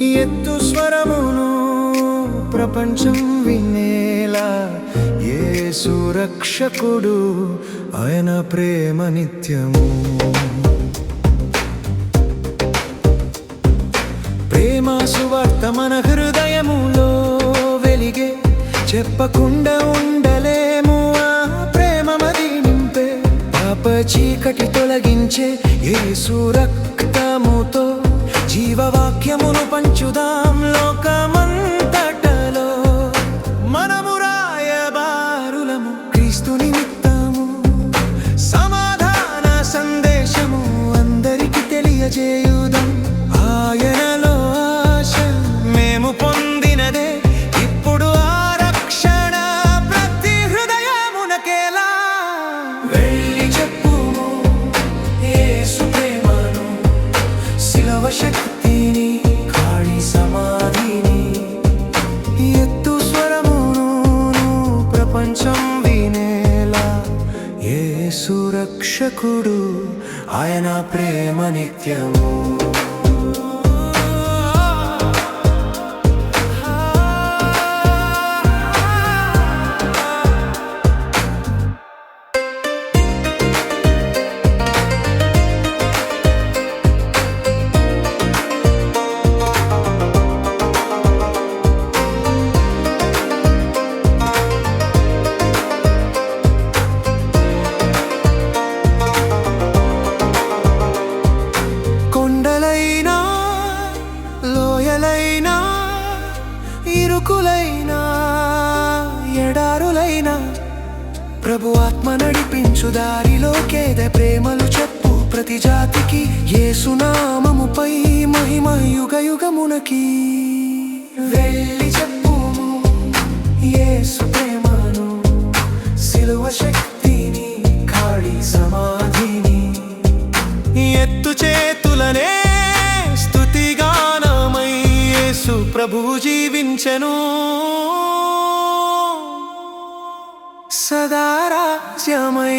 ఎత్తు స్వరమును ప్రపంచం వినేలా. ఏ సురక్షకుడు ఆయన ప్రేమ నిత్యము. ప్రేమ సువార్త మన హృదయములో వెలిగే. చెప్పకుండా ఉండలేము ఆ ప్రేమ మది నింపే. పాప చీకటి తొలగించే ఏ సురక్తముతో జీవవాక్యమును పంచుదాం లోకమంతటలో. మనము రాయబారులము క్రీస్తు నిమిత్తము. సమాధాన సందేశము అందరికి తెలియజేయుదాం. ఆయనలో ఆశ మేము పొందినదే. ఇప్పుడు ఆ రక్షణ ప్రతి హృదయమునకేలా. వెళ్ళి చెప్పు శక్తిని ఖాళీ సమాధిని ఎత్తు స్వరమును ప్రపంచం వినేలా. యేసు రక్షకుడు ఆయన ప్రేమ నిత్యము. లోయలైనా ఇరుకులైనా ఎడారులైనా ప్రభు ఆత్మ నడిపించు దారిలోకేద ప్రేమలు చెప్పు ప్రతి జాతికి ఏసునామముపై మహిమ యుగ యుగమునకి. వెళ్ళి చెప్పు ఏసు ప్రేమను సిలువ శక్తిని ఖాళీ సమా యేసు ప్రభువు జీవించెను. సదారాజ్యమై